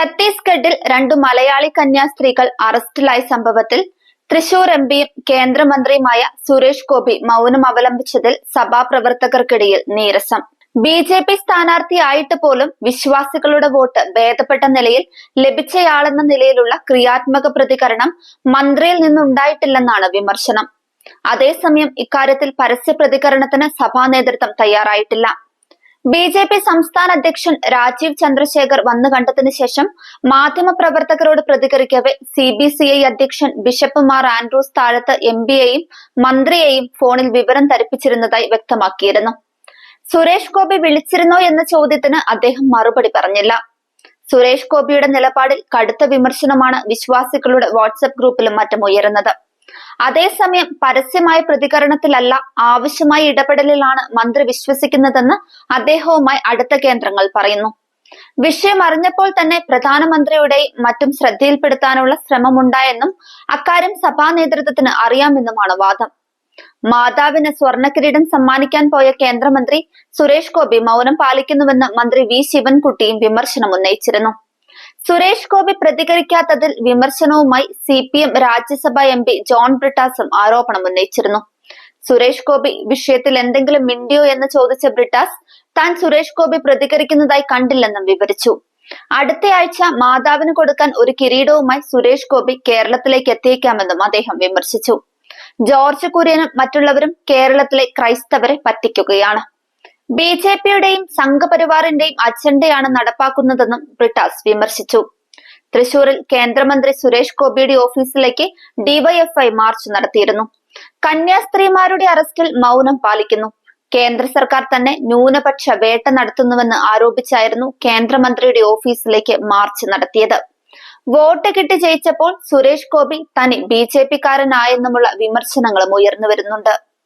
ഛത്തീസ്ഗഡിൽ രണ്ടു മലയാളി കന്യാസ്ത്രീകൾ അറസ്റ്റിലായ സംഭവത്തിൽ തൃശൂർ എം പിയും കേന്ദ്രമന്ത്രിയുമായ സുരേഷ് ഗോപി മൗനം അവലംബിച്ചതിൽ സഭാപ്രവർത്തകർക്കിടയിൽ നീരസം. ബി ജെ പി സ്ഥാനാർത്ഥിയായിട്ട് പോലും വിശ്വാസികളുടെ വോട്ട് ഭേദപ്പെട്ട നിലയിൽ ലഭിച്ചയാളെന്ന നിലയിലുള്ള ക്രിയാത്മക പ്രതികരണം മന്ത്രിയിൽ നിന്നുണ്ടായിട്ടില്ലെന്നാണ് വിമർശനം. അതേസമയം ഇക്കാര്യത്തിൽ പരസ്യ പ്രതികരണത്തിന് സഭാ നേതൃത്വം തയ്യാറായിട്ടില്ല. ബി ജെ പി സംസ്ഥാന അധ്യക്ഷൻ രാജീവ് ചന്ദ്രശേഖർ വന്നു കണ്ടതിന് ശേഷം മാധ്യമപ്രവർത്തകരോട് പ്രതികരിക്കവെ സി ബി സി ഐ അധ്യക്ഷൻ bishop Mar Andrews Thazhath M പിയെയും മന്ത്രിയെയും ഫോണിൽ വിവരം ധരിപ്പിച്ചിരുന്നതായി വ്യക്തമാക്കിയിരുന്നു. സുരേഷ് ഗോപി വിളിച്ചിരുന്നോ എന്ന ചോദ്യത്തിന് അദ്ദേഹം മറുപടി പറഞ്ഞില്ല. സുരേഷ് ഗോപിയുടെ നിലപാടിൽ കടുത്ത വിമർശനമാണ് വിശ്വാസികളുടെ വാട്സപ്പ് ഗ്രൂപ്പിലും മറ്റും ഉയരുന്നത്. അതേസമയം പരസ്യമായ പ്രതികരണത്തിലല്ല ആവശ്യമായ ഇടപെടലിലാണ് മന്ത്രി വിശ്വസിക്കുന്നതെന്ന് അദ്ദേഹവുമായി അടുത്ത കേന്ദ്രങ്ങൾ പറയുന്നു. വിഷയം അറിഞ്ഞപ്പോൾ തന്നെ പ്രധാനമന്ത്രിയുടെയും മറ്റും ശ്രദ്ധയിൽപ്പെടുത്താനുള്ള ശ്രമമുണ്ടായെന്നും അക്കാര്യം സഭാ നേതൃത്വത്തിന് അറിയാമെന്നുമാണ് വാദം. മാതാവിന് സ്വർണക്കിരീടം സമ്മാനിക്കാൻ പോയ കേന്ദ്രമന്ത്രി സുരേഷ് ഗോപി മൗനം പാലിക്കുന്നുവെന്ന് മന്ത്രി വി. ശിവൻകുട്ടിയും വിമർശനം ഉന്നയിച്ചിരുന്നു സുരേഷ് ഗോപി പ്രതികരിക്കാത്തതിൽ വിമർശനവുമായി C P M Rajya Sabha M P John ബ്രിട്ടാസും ആരോപണം ഉന്നയിച്ചിരുന്നു. സുരേഷ് ഗോപി വിഷയത്തിൽ എന്തെങ്കിലും മിണ്ടിയോ എന്ന് ചോദിച്ച ബ്രിട്ടാസ് താൻ സുരേഷ് ഗോപി പ്രതികരിക്കുന്നതായി കണ്ടില്ലെന്നും വിവരിച്ചു. അടുത്തയാഴ്ച മാതാവിന് കൊടുക്കാൻ ഒരു കിരീടവുമായി സുരേഷ് ഗോപി കേരളത്തിലേക്ക് എത്തിയേക്കാമെന്നും അദ്ദേഹം വിമർശിച്ചു. ജോർജ് കുര്യനും മറ്റുള്ളവരും കേരളത്തിലെ ക്രൈസ്തവരെ പറ്റിക്കുകയാണ്. ബി ജെ പിയുടെയും സംഘപരിവാറിന്റെയും അജണ്ടയാണ് നടപ്പാക്കുന്നതെന്നും ബ്രിട്ടാസ് വിമർശിച്ചു. തൃശൂരിൽ കേന്ദ്രമന്ത്രി സുരേഷ് ഗോപിയുടെ ഓഫീസിലേക്ക് ഡിവൈഎഫ്ഐ മാർച്ച് നടത്തിയിരുന്നു. കന്യാസ്ത്രീമാരുടെ അറസ്റ്റിൽ മൗനം പാലിക്കുന്നു. കേന്ദ്ര സർക്കാർ തന്നെ ന്യൂനപക്ഷ വേട്ട നടത്തുന്നുവെന്ന് ആരോപിച്ചായിരുന്നു കേന്ദ്രമന്ത്രിയുടെ ഓഫീസിലേക്ക് മാർച്ച് നടത്തിയത്. വോട്ട് കിട്ടി ജയിച്ചപ്പോൾ സുരേഷ് ഗോപി തനി ബി ജെ പിക്കാരനായെന്നുമുള്ള വിമർശനങ്ങളും ഉയർന്നു വരുന്നുണ്ട്